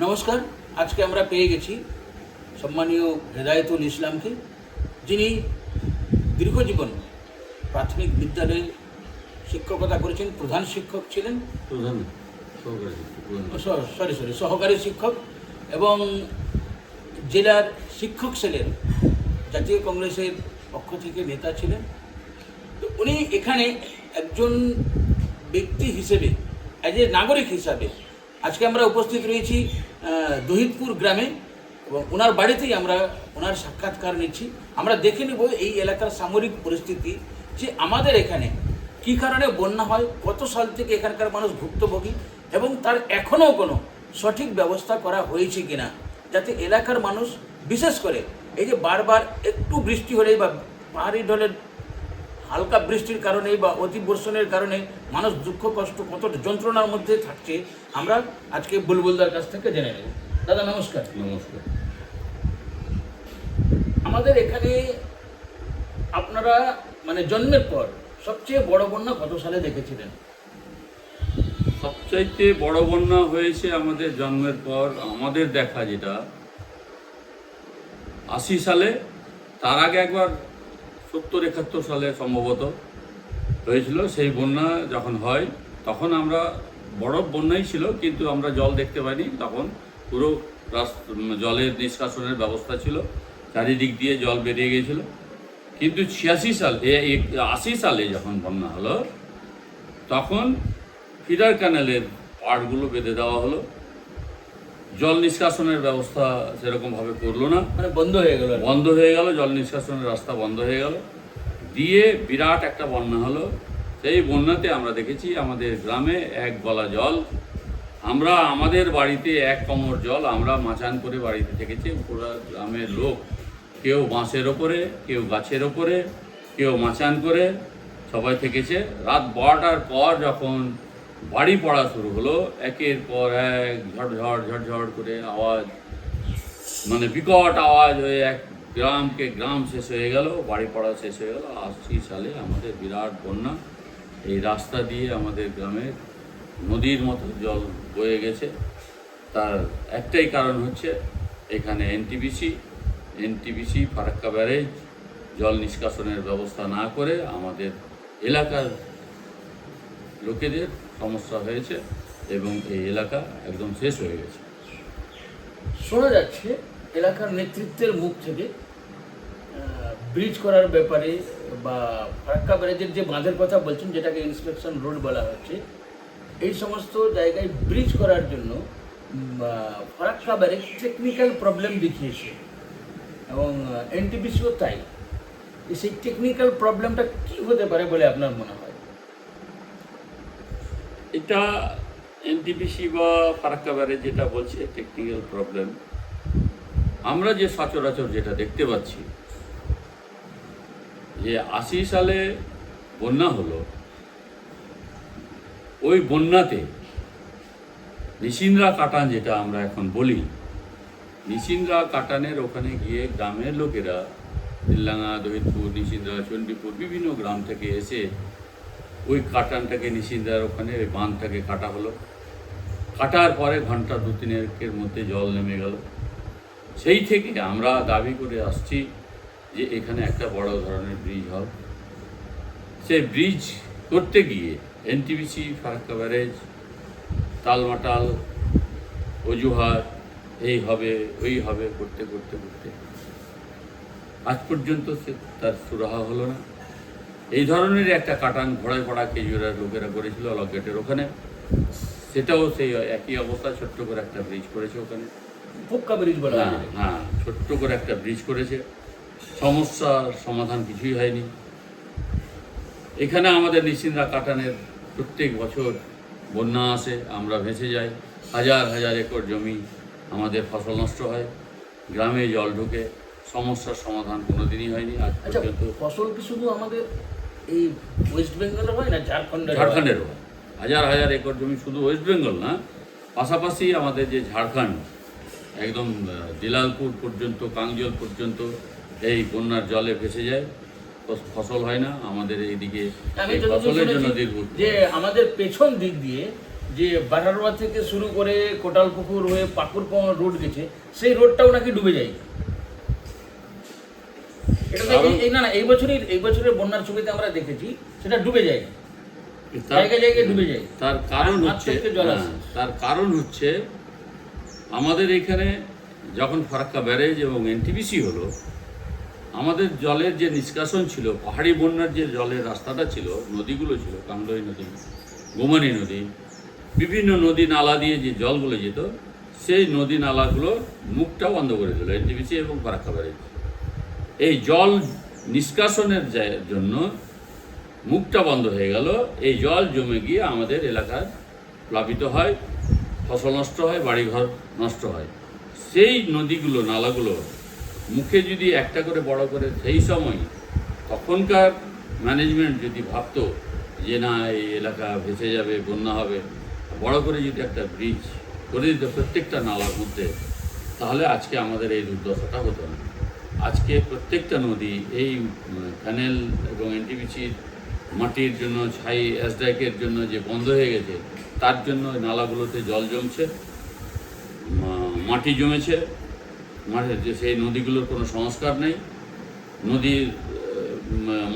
নমস্কার আজকে আমরা পেয়ে গেছি সম্মানীয় হেদায়েতুল ইসলামকে যিনি দীর্ঘজীবন প্রাথমিক বিদ্যালয়ে শিক্ষকতা করেছেন প্রধান শিক্ষক ছিলেন। প্রধান সরি সরি সহকারী শিক্ষক এবং জেলার শিক্ষক সেলের জাতীয় কংগ্রেসের পক্ষ থেকে নেতা ছিলেন। তো উনি এখানে একজন ব্যক্তি হিসেবে অ্যাজ এ নাগরিক হিসাবে আজকে আমরা উপস্থিত রয়েছি দহিতপুর গ্রামে এবং ওনার বাড়িতেই আমরা ওনার সাক্ষাৎকার নিচ্ছি। আমরা দেখে নেব এই এলাকার সামরিক পরিস্থিতি, যে আমাদের এখানে কী কারণে বন্যা হয়, কত সাল থেকে এখানকার মানুষ ভুক্তভোগী এবং তার এখনও কোনো সঠিক ব্যবস্থা করা হয়েছে কিনা, যাতে এলাকার মানুষ, বিশেষ করে এই যে বারবার একটু বৃষ্টি হলেই বা পাহাড়ি ঢলের হালকা বৃষ্টির কারণে বা অতি বর্ষণের কারণে মানুষ দুঃখ কষ্ট কত যন্ত্রণার মধ্যে থাকছে আমরা আজকে বুলবুলদার কাছ থেকে জেনে নেব। দাদা নমস্কার। নমস্কার। আমাদের এখানে আপনারা মানে জন্মের পর সবচেয়ে বড় বন্যা কত সালে দেখেছিলেন? সবচাইতে বড় বন্যা হয়েছে আমাদের জন্মের পর আমাদের দেখা যেটা আশি সালে তার আগে একবার সত্তর একাত্তর সালে সম্ভবত হয়েছিল। সেই বন্যা যখন হয়, তখন আমরা বরফ বন্যাই ছিল, কিন্তু আমরা জল দেখতে পাইনি। তখন পুরো জলের নিষ্কাশনের ব্যবস্থা ছিল। চারিদিক দিয়ে জল বেরিয়ে গিয়েছিল। কিন্তু ছিয়াশি সাল আশি সালে যখন বন্যা হলো, তখন ফিডার ক্যানেলের পাড়গুলো বেঁধে দেওয়া হলো। জল নিষ্কাশনের ব্যবস্থা সেরকমভাবে করল না। মানে বন্ধ হয়ে গেল বন্ধ হয়ে গেল জল নিষ্কাশনের রাস্তা বন্ধ হয়ে গেল। দিয়ে বিরাট একটা বন্যা হলো। সেই বন্যাতে আমরা দেখেছি আমাদের গ্রামে এক গলা জল আমরা আমাদের বাড়িতে এক কমর জল আমরা মাচান করে বাড়িতে থেকেছি। পুরো গ্রামের লোক কেউ বাঁশের ওপরে কেউ গাছের ওপরে কেউ মাচান করে সবাই থেকেছে। রাত বারোটার পর যখন বাড়ি পড়া শুরু হলো। একের পর এক ঝড়ঝড় ঝড়ঝড় করে আওয়াজ মানে বিকট আওয়াজ হয়ে এক গ্রামকে গ্রাম শেষ হয়ে গেল, বাড়ি পড়া শেষ হয়ে গেল। আশি সালে আমাদের বিরাট বন্যা, এই রাস্তা দিয়ে আমাদের গ্রামের নদীর মতো জল বয়ে গেছে। তার একটাই কারণ হচ্ছে এখানে এনটিবিসি এনটিবিসি ফারাক্কা ব্যারেজ, জল নিষ্কাশনের ব্যবস্থা না করে আমাদের এলাকার লোকেদের সমস্যা হয়েছে এবং এই এলাকা একদম শেষ হয়ে গেছে। শোনা যাচ্ছে এলাকার নেতৃত্বের মুখ থেকে ব্রিজ করার ব্যাপারে বা ফারাক্কা ব্যারেজের যে বাঁধের কথা বলছেন, যেটাকে ইন্সপেকশন রোড বলা হচ্ছে, এই সমস্ত জায়গায় ব্রিজ করার জন্য ফারাক্কা ব্যারেজ টেকনিক্যাল প্রবলেম দেখিয়েছে। এবং এনটিপিসিও তাই। সেই টেকনিক্যাল প্রবলেমটা কি হতে পারে বলে আপনার মনে হয়? এটা এনটিপিসি বা ফারাক্কা ব্যারেজ যেটা বলছে টেকনিক্যাল প্রবলেম আমরা যে সচরাচর যেটা দেখতে পাচ্ছি, যে আশি সালে বন্যা হলো, ওই বন্যাতে নিশিন্দ্রা কাটান যেটা আমরা এখন বলি, নিশিন্দ্রা কাটানের ওখানে গিয়ে গ্রামের লোকেরা দিল্লাঙ্গা দহিতপুর, নিশিন্দ্রা, চণ্ডীপুর, বিভিন্ন গ্রাম থেকে এসে ওই কাটানটাকে নিশিন্দার ওখানে, ওই বাঁধটাকে কাটা হলো। কাটার পরে ঘণ্টা দু তিনেকের মধ্যে জল নেমে গেল। সেই থেকে আমরা দাবি করে আসছি যে এখানে একটা বড় ধরনের ব্রিজ হোক সেই ব্রিজ করতে গিয়ে এনটিবিসি ফারাক্কা ব্যারেজ, তালমাটাল, অজুহাত, এই হবে, ওই হবে, করতে করতে করতে। আজ পর্যন্ত সে তার সুরাহা হলো না। এই ধরনের একটা কাটান ঘোড়ায় পড়া কেজুরা লোকেরা করেছিল লকগেটের ওখানে। সেটাও সেই একই অবস্থা ছোট্ট করে একটা ব্রিজ করেছে ওখানে। ফুক্কা ব্রিজ বলা হ্যাঁ হ্যাঁ। ছোট্ট করে একটা ব্রিজ করেছে। সমস্যার সমাধান কিছুই হয়নি। এখানে আমাদের নিশ্চিন্দা কাটানের প্রত্যেক বছর বন্যা আসে আমরা ভেসে যাই। হাজার হাজার একর জমি আমাদের ফসল নষ্ট হয়। গ্রামে জল ঢুকে সমস্যার সমাধান কোনোদিনই হয়নি। আজ আচ্ছা পর্যন্ত ফসল কি শুধু আমাদের এই ওয়েস্ট বেঙ্গলে হয় না ঝাড়খণ্ডের হয়? হাজার হাজার একর জমি শুধু ওয়েস্ট বেঙ্গল না পাশাপাশি আমাদের যে ঝাড়খণ্ড একদম দিলালপুর পর্যন্ত কাংজল পর্যন্ত এই বন্যার জলে ভেসে যায়। ফসল হয় না আমাদের এইদিকে ফসলের জন্য দীর্ঘ যে আমাদের পেছন দিক দিয়ে যে বারারোয়া থেকে শুরু করে কোটালপুকুর হয়ে পাকুরপোয়া রোড গেছে সেই রোডটাও নাকি ডুবে যায়। এটা তো এই- না না এই বছরের এই বছরের বন্যার ছবিতে আমরা দেখেছি সেটা ডুবে যায়। তার- জায়গায় জায়গায় ডুবে যায়। তার কারণ হচ্ছে হ্যাঁ। তার কারণ হচ্ছে আমাদের এখানে যখন ফারাক্কা ব্যারেজ এবং এনটিপিসি হলো আমাদের জলের যে নিষ্কাশন ছিল পাহাড়ি বন্যার যে জলের রাস্তাটা ছিল নদীগুলো ছিল কামদই নদী গোমানি নদী বিভিন্ন নদী নালা দিয়ে যে জলগুলো যেত সেই নদী নালাগুলো মুখটা বন্ধ করে দিল এনটিপিসি এবং ফারাক্কা ব্যারেজ। এই জল নিষ্কাশনের জন্য মুখটা বন্ধ হয়ে গেল, এই জল জমে গিয়ে আমাদের এলাকার প্লাবিত হয়, ফসল নষ্ট হয়, বাড়িঘর নষ্ট হয়। সেই নদীগুলো, নালাগুলো মুখে যদি একটা করে বড় করে সেই সময় তখনকার ম্যানেজমেন্ট যদি ভাবতো যে না, এই এলাকা ভেসে যাবে, বন্যা হবে, বড় করে যদি একটা ব্রিজ করে দিত প্রত্যেকটা নালার মধ্যে, তাহলে আজকে আমাদের এই দুর্দশাটা হতো না। আজকে প্রত্যেকটা নদী এই ক্যানেল এবং এনটিপিসির মাটির জন্য, ছাই অ্যাসডাইকের জন্য যে বন্ধ হয়ে গেছে, তার জন্য নালাগুলোতে জল জমছে মাটি জমেছে মাঠে যে সেই নদীগুলোর কোনো সংস্কার নেই, নদীর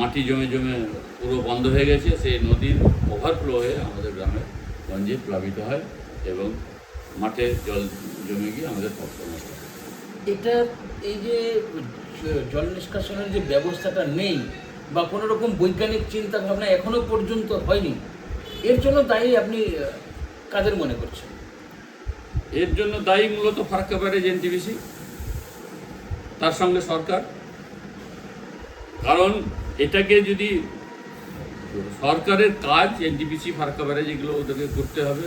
মাটি জমে জমে পুরো বন্ধ হয়ে গেছে, সেই নদীর ওভারফ্লো হয়ে আমাদের গ্রামে গঞ্জে প্লাবিত হয় এবং মাঠে জল জমে গিয়ে আমাদের ফসল এটা এই যে, জল নিষ্কাশনের যে ব্যবস্থাটা নেই বা কোনো রকম বৈজ্ঞানিক চিন্তা ভাবনা এখনও পর্যন্ত হয়নি, এর জন্য দায়ী আপনি কাদের মনে করছেন? এর জন্য দায়ী মূলত ফারাক্কা ব্যারেজ এনটিভিসি তার সঙ্গে সরকার। কারণ এটাকে যদি সরকারের কাজ এনটিপিসি, ফারাক্কা ব্যারেজ এগুলো ওদেরকে করতে হবে,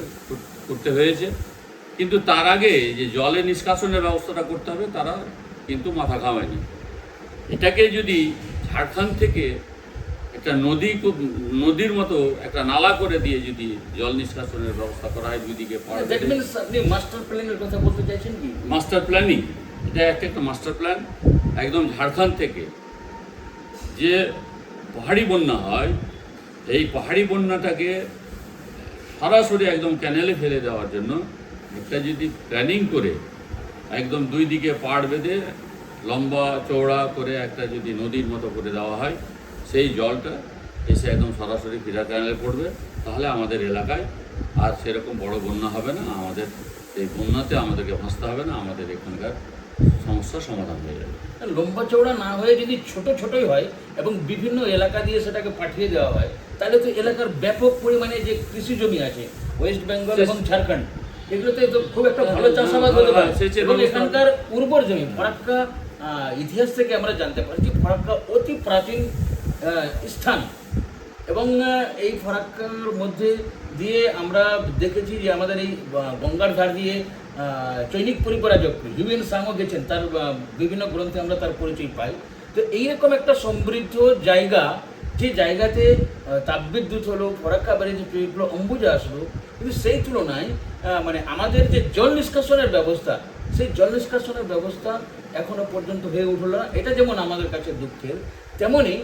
করতে হয়েছে। কিন্তু তার আগে যে জলে নিষ্কাশনের ব্যবস্থাটা করতে হবে, তারা কিন্তু মাথা ঘামায়নি এটাকে যদি ঝাড়খণ্ড থেকে একটা নদী নদীর মতো একটা নালা করে দিয়ে যদি জল নিষ্কাশনের ব্যবস্থা করা হয় দুদিকে আপনি মাস্টার প্ল্যানের কথা বলতে চাইছেন কি? মাস্টার প্ল্যানিং এটা একটা একটা মাস্টার প্ল্যান একদম ঝাড়খণ্ড থেকে। যে পাহাড়ি বন্যা হয় এই পাহাড়ি বন্যাটাকে সরাসরি একদম ক্যানেলে ফেলে দেওয়ার জন্য একটা যদি প্ল্যানিং করে একদম দুই দিকে পাড় বেঁধে লম্বা চওড়া করে একটা যদি নদীর মতো করে দেওয়া হয় সেই জলটা এসে একদম সরাসরি ফিরা ক্যানেলে পড়বে। তাহলে আমাদের এলাকায় আর সেরকম বড় বন্যা হবে না আমাদের এই বন্যাতে আমাদেরকে ভাসতে হবে না আমাদের এখানকার সমস্যার সমাধান হয়ে যাবে। লম্বা চওড়া না হয়ে যদি ছোট ছোটই হয় এবং বিভিন্ন এলাকা দিয়ে সেটাকে পাঠিয়ে দেওয়া হয় তাহলে তো এলাকার ব্যাপক পরিমাণে যে কৃষি জমি আছে ওয়েস্ট বেঙ্গল এবং ঝাড়খণ্ড এগুলোতে খুব একটা ভালো চাষাবাদ হতে পারে। হ্যাঁ, এবং এখানকার উর্বর জমি ফরাক্কা ইতিহাস থেকে আমরা জানতে পারছি ফরাক্কা অতি প্রাচীন স্থান। এবং এই ফরাক্কার মধ্যে দিয়ে আমরা দেখেছি যে আমাদের এই গঙ্গার ধার দিয়ে চৈনিক পরিপরাজক হিউয়েন সাংও গেছেন। তার বিভিন্ন গ্রন্থে আমরা তার পরিচয় পাই। তো এইরকম একটা সমৃদ্ধ জায়গা যে জায়গাতে তাপবিদ্যুৎ হলো ফরাক্কা ব্যারেজে তৈরি হলো, অম্বুজা আসলো, কিন্তু সেই তুলনায় মানে আমাদের যে জল নিষ্কাশনের ব্যবস্থা, সেই জল নিষ্কাশনের ব্যবস্থা এখনও পর্যন্ত হয়ে উঠল না। এটা যেমন আমাদের কাছে দুঃখের তেমনই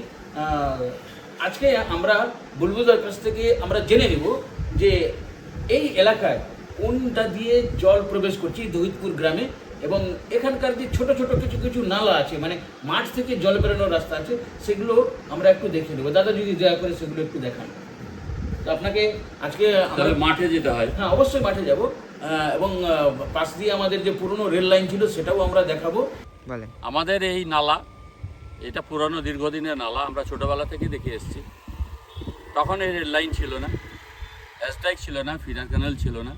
আজকে আমরা বুলবুদার কাছ থেকে আমরা জেনে নেব যে এই এলাকায় কোনটা দিয়ে জল প্রবেশ করছে দহিতপুর গ্রামে এবং এখানকার যে ছোট ছোট কিছু কিছু নালা আছে মানে মাঠ থেকে জল বেরোনোর রাস্তা আছে সেগুলো আমরা একটু দেখে নেব। দাদা যদি দয়া করে সেগুলো একটু দেখান। তো আপনাকে আজকে আমরা মাঠে যেতে হয়। হ্যাঁ অবশ্যই মাঠে যাব। এবং পাশ দিয়ে আমাদের যে পুরনো রেল লাইন ছিল সেটাও আমরা দেখাবো। আমাদের এই নালা এটা পুরনো দীর্ঘদিনের নালা আমরা ছোটোবেলা থেকে দেখে এসেছি। তখন এই রেল লাইন ছিল না অ্যাসডাইক ছিল না ফিডার ক্যানেল ছিল না।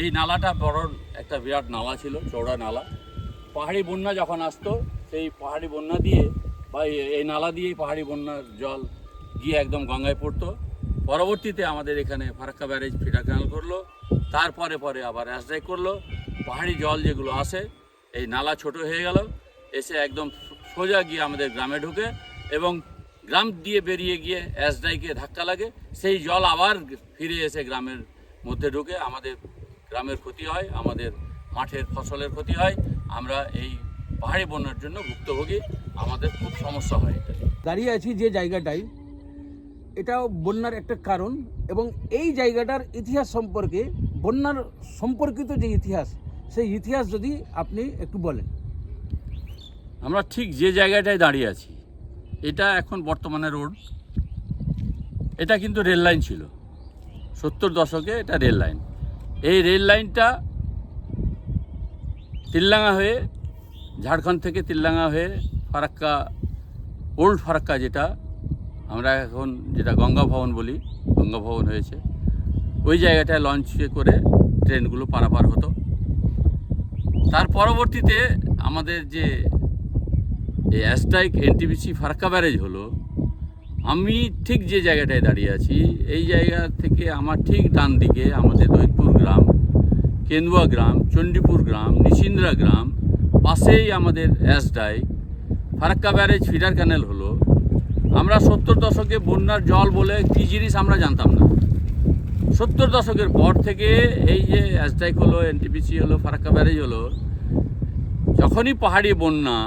এই নালাটা বড় একটা বিরাট নালা ছিল, চওড়া নালা। পাহাড়ি বন্যা যখন আসতো, সেই পাহাড়ি বন্যা দিয়ে বা এই- নালা দিয়েই পাহাড়ি বন্যার জল গিয়ে একদম গঙ্গায় পড়তো। পরবর্তীতে আমাদের এখানে ফারাক্কা ব্যারেজ ফিডার ক্যানেল করল, তারপরে পরে আবার অ্যাসডাইক করল। পাহাড়ি জল যেগুলো আসে, এই নালা ছোট হয়ে গেল, এসে একদম সোজা গিয়ে আমাদের গ্রামে ঢুকে এবং গ্রাম দিয়ে বেরিয়ে গিয়ে অ্যাসডাইকে ধাক্কা লাগে, সেই জল আবার ফিরে এসে গ্রামের মধ্যে ঢুকে আমাদের গ্রামের ক্ষতি হয় আমাদের মাঠের ফসলের ক্ষতি হয় আমরা এই পাহাড়ি বন্যার জন্য ভুক্তভোগী আমাদের খুব সমস্যা হয় এটা দাঁড়িয়ে আছি যে জায়গাটায় এটাও বন্যার একটা কারণ এবং এই জায়গাটার ইতিহাস সম্পর্কে বন্যার সম্পর্কিত যে ইতিহাস সেই ইতিহাস যদি আপনি একটু বলেন। আমরা ঠিক যে জায়গাটায় দাঁড়িয়ে আছি এটা এখন বর্তমানে রোড এটা কিন্তু রেল লাইন ছিল। সত্তর দশকে এটা রেল লাইন। এই রেল লাইনটা তিল্লাঙ্গা হয়ে, ঝাড়খণ্ড থেকে তিল্লাঙ্গা হয়ে ফারাক্কা, ওল্ড ফারাক্কা যেটা, আমরা এখন যেটা গঙ্গা ভবন বলি, গঙ্গা ভবন হয়েছে। ওই জায়গাটায় লঞ্চে করে ট্রেনগুলো পারাপার হতো। তার পরবর্তীতে আমাদের যে এই অ্যাস্টাইক এনটিপিসি ফারাক্কা ব্যারেজ হলো আমি ঠিক যে জায়গাটায় দাঁড়িয়ে আছি, এই জায়গা থেকে আমার ঠিক ডান দিকে আমাদের দৈতপুর গ্রাম, কেন্দুয়া গ্রাম, চণ্ডীপুর গ্রাম, নিশিন্দ্রা গ্রাম, পাশেই আমাদের অ্যাসডাইক ফারাক্কা ব্যারেজ, ফিডার ক্যানেল হলো। আমরা সত্তর দশকে বন্যার জল বলে কী জিনিস আমরা জানতাম না। সত্তর দশকের পর থেকে এই যে অ্যাসডাইক হলো, এনটিপিসি হলো, ফারাক্কা ব্যারেজ হলো, যখনই পাহাড়ি বন্যা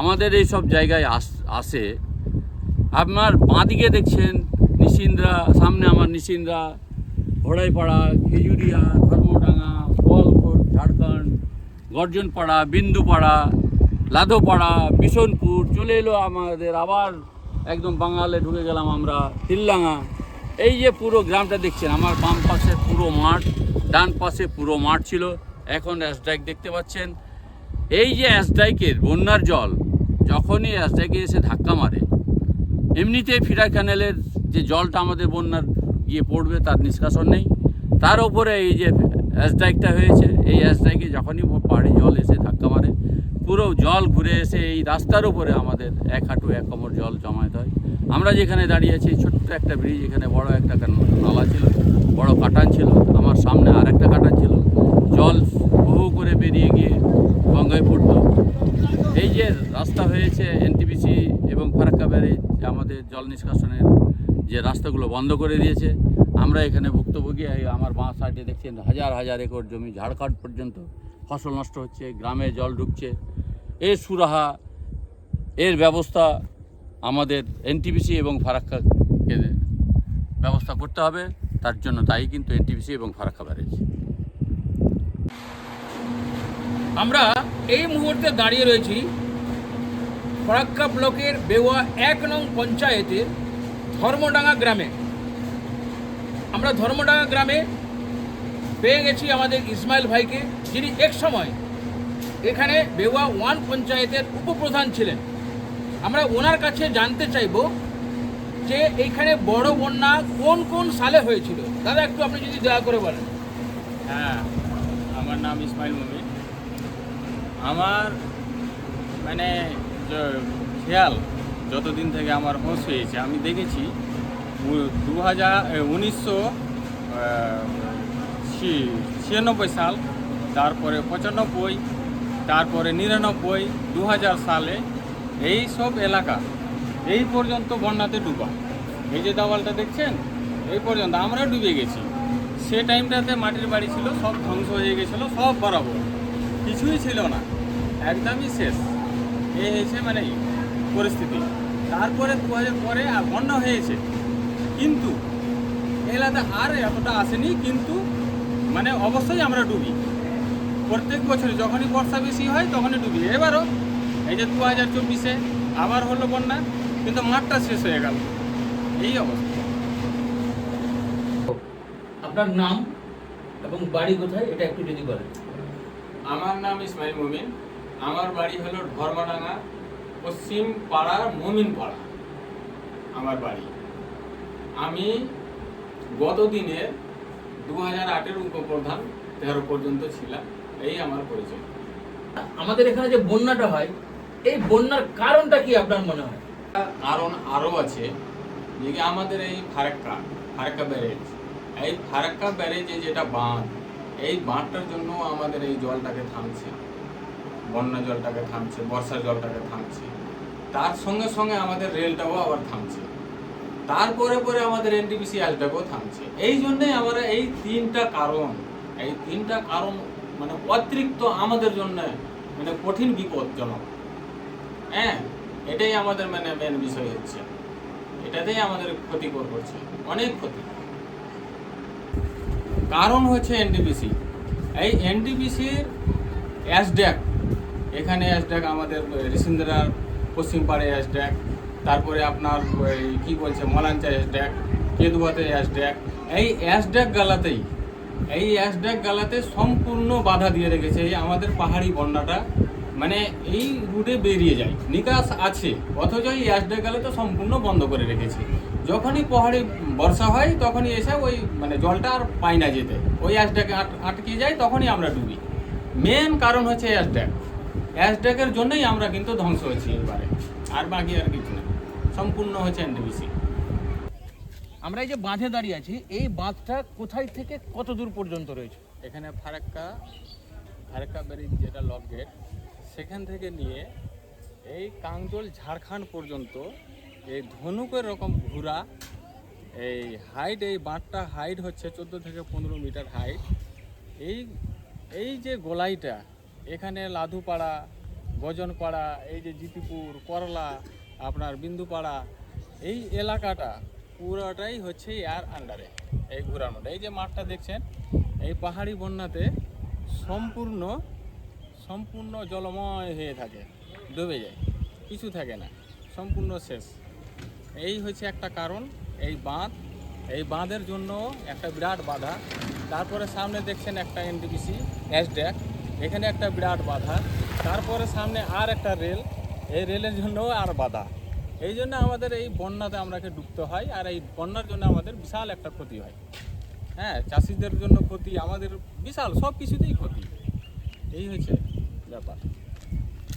আমাদের এই সব জায়গায় আস, আসে আপনার বাঁদিকে দেখছেন নিশিন্দ্রা, সামনে আমার নিশিন্দ্রা, ঘোড়াইপাড়া, খেজুরিয়া, ধর্মডাঙ্গা বলপুর ঝাড়খণ্ড, গর্জনপাড়া, বিন্দুপাড়া লাদোপাড়া বিশনপুর, চলে এলো আমাদের আবার একদম বাঙালে ঢুকে গেলাম আমরা তিল্লাঙ্গা এই যে পুরো গ্রামটা দেখছেন, আমার বাম পাশে পুরো মাঠ, ডান পাশে পুরো মাঠ ছিল। এখন অ্যাসডাইক দেখতে পাচ্ছেন। এই যে অ্যাসডাইকের বন্যার জল, যখনই অ্যাসডাইকে এসে ধাক্কা মারে এমনিতেই ফিডার ক্যানেলের যে জলটা আমাদের বন্যার গিয়ে পড়বে, তার নিষ্কাশন নেই। তার উপরে এই যে অ্যাসডাইকটা হয়েছে, এই অ্যাসডাইকে যখনই পাহাড়ি জল এসে ধাক্কা মারে, পুরো জল ঘুরে এসে এই রাস্তার উপরে আমাদের এক হাঁটু, এক কোমর জল জমায়েত হয়। আমরা যেখানে দাঁড়িয়ে আছি ছোট্ট একটা ব্রিজ এখানে বড় একটা নালা ছিল, বড় কাটান ছিল, আমার সামনে আর একটা কাটান ছিল। জল বহু করে বেরিয়ে গিয়ে গঙ্গায় পড়তো। এই যে রাস্তা হয়েছে এনটিপিসি এবং ফারাক্কা ব্যারেজ আমাদের জল নিষ্কাশনের যে রাস্তাগুলো বন্ধ করে দিয়েছে, আমরা এখানে ভুক্তভোগী। আমার বাঁ সাইডে দেখছেন হাজার হাজার একর জমি, ঝাড়খণ্ড পর্যন্ত ফসল নষ্ট হচ্ছে, গ্রামে জল ঢুকছে। এর সুরাহা, এর ব্যবস্থা আমাদের এনটিপিসি এবং ফারাক্কাকে ব্যবস্থা করতে হবে। তার জন্য তাই কিন্তু এনটিপিসি এবং ফারাক্কা ব্যারেজ। আমরা এই মুহূর্তে দাঁড়িয়ে রয়েছি ফরাক্কা ব্লকের বেওয়া এক নং পঞ্চায়েতের ধর্মডাঙ্গা গ্রামে। আমরা ধর্মডাঙ্গা গ্রামে পেয়ে গেছি আমাদের ইসমাইল ভাইকে, যিনি এক সময় এখানে বেওয়া ওয়ান পঞ্চায়েতের উপপ্রধান ছিলেন। আমরা ওনার কাছে জানতে চাইব যে এইখানে বড় বন্যা কোন কোন সালে হয়েছিল? দাদা, একটু আপনি যদি দয়া করে বলেন। হ্যাঁ আমার নাম ইসমাইল মমিন আমার মানে খেয়াল যতদিন থেকে আমার হোশ হয়েছে, আমি দেখেছি দু হাজার উনিশশো ছিয়ানব্বই সাল, তারপরে পঁচানব্বই, তারপরে নিরানব্বই দু সালে এই সব এলাকা, এই পর্যন্ত বন্যাতে ডুবা। এই যে দেওয়ালটা দেখছেন, এই পর্যন্ত আমরা ডুবে গেছি। সে টাইমটাতে মাটির বাড়ি ছিল, সব ধ্বংস হয়ে গেছিল, সব বরাবর। কিছুই ছিল না। একদমই শেষ। এই হয়েছে মানে পরিস্থিতি। তারপরে দু হাজার পরে আর বন্যা হয়েছে। কিন্তু এলাকাতে আর এতটা আসেনি কিন্তু মানে অবশ্যই আমরা ডুবি। প্রত্যেক বছর যখনই বর্ষা বেশি হয় তখনই ডুবি। এবারও এই যে দু হাজার চব্বিশে আবার হলো বন্যা কিন্তু মাঠটা শেষ হয়ে গেল। এই অবস্থা। আপনার নাম এবং বাড়ি কোথায়? এটা একটু যদি বলেন। আমার নাম ইসমাইল মুমিন। আমার বাড়ি হলো ধর্মডাঙ্গা পশ্চিম পাড়ার মুমিন পাড়া আমার বাড়ি। আমি গত দিনে দু হাজার আটের উপপ্রধান তেরো পর্যন্ত ছিলাম এই আমার পরিচয়। আমাদের এখানে যে বন্যাটা হয় এই বন্যার কারণটা কি আপনার মনে হয়? কারণ আরও আছে যে কি আমাদের এই ফারাক্কা ফারাক্কা ব্যারেজ। এই ফারাক্কা ব্যারেজে যেটা বাঁধ এই বাঁধটার জন্য আমাদের এই জলটাকে থামছে। বন্যা জলটাকে থামছে বর্ষা জলটাকে থামছে। তার সঙ্গে সঙ্গে আমাদের রেলটাও আবার থামছে। তারপরে পরে আমাদের এনটিপিসি এলটাকেও থামছে। এই জন্যই আমরা এই তিনটা কারণ, এই তিনটা কারণ মানে অতিরিক্ত আমাদের জন্য মানে কঠিন বিপদজনক হ্যাঁ এটাই আমাদের মানে মেন বিষয় হচ্ছে। এটাতেই আমাদের ক্ষতিকর করছে অনেক ক্ষতি। কারণ হচ্ছে এনডিপিসি এই এনডিপিসির অ্যাসড্যাক এখানে অ্যাসড্যাক আমাদের রিসিন্দ্রার পশ্চিম পাড়ে অ্যাসড্যাক তারপরে আপনার কি বলছে, মলাঞ্চা অ্যাসড্যাক কেদুয়াতে অ্যাসড্যাক এই অ্যাসড্যাক গালাতেই, এই অ্যাসড্যাক গালাতে সম্পূর্ণ বাধা দিয়ে রেখেছে এই আমাদের পাহাড়ি বন্যাটা। মানে এই রুটে বেরিয়ে যায়, নিকাশ আছে, অথচ এই অ্যাসড্যাক গালাতে সম্পূর্ণ বন্ধ করে রেখেছে। যখনই পাহাড়ে বর্ষা হয়, তখনই এসে ওই মানে জলটা আর পায় না যেতে। ওই অ্যাসড্যাকে আটকে যায়, তখনই আমরা ডুবি। মেন কারণ হচ্ছে অ্যাসড্যাক অ্যাসড্যাকের জন্যই আমরা কিন্তু ধ্বংস হয়েছি এবারে। আর বাকি আর কিছু না। সম্পূর্ণ হয়েছে এনডিবিসি আমরা এই যে বাঁধে দাঁড়িয়ে আছি, এই বাঁধটা কোথায় থেকে কত দূর পর্যন্ত রয়েছে? এখানে ফারাক্কা ফারাক্কা ব্যারিজ যেটা লক গেট, সেখান থেকে নিয়ে এই কাংজল ঝাড়খণ্ড পর্যন্ত এই ধনুকের রকম ঘুরা এই হাইট এই বাঁধটা হাইট হচ্ছে চোদ্দ থেকে পনেরো মিটার হাইট এই এই যে গোলাইটা এখানে লাধুপাড়া, গজনপাড়া, এই যে জিতিপুর, করলা, আপনার বিন্দুপাড়া, এই এলাকাটা পুরোটাই হচ্ছে এর আন্ডারে এই ঘোরার মধ্যে। এই যে মাঠটা দেখছেন, এই পাহাড়ি বন্যাতে সম্পূর্ণ সম্পূর্ণ জলময় হয়ে থাকে, ডুবে যায়, কিছু থাকে না, সম্পূর্ণ শেষ। এই হচ্ছে একটা কারণ, এই বাঁধ, এই বাঁধের জন্য একটা বিরাট বাধা। তারপরে সামনে দেখছেন একটা এনটিপিসি ড্যাক এখানে একটা বিরাট বাধা। তারপরে সামনে আর একটা রেল। এই রেলের জন্য আর বাধা। এই জন্য আমাদের এই বন্যাতে আমরাকে ডুবতে হয় আর এই বন্যার জন্য আমাদের বিশাল একটা ক্ষতি হয়। হ্যাঁ চাষিদের জন্য ক্ষতি, আমাদের বিশাল সব কিছুতেই ক্ষতি। এই হয়েছে ব্যাপার।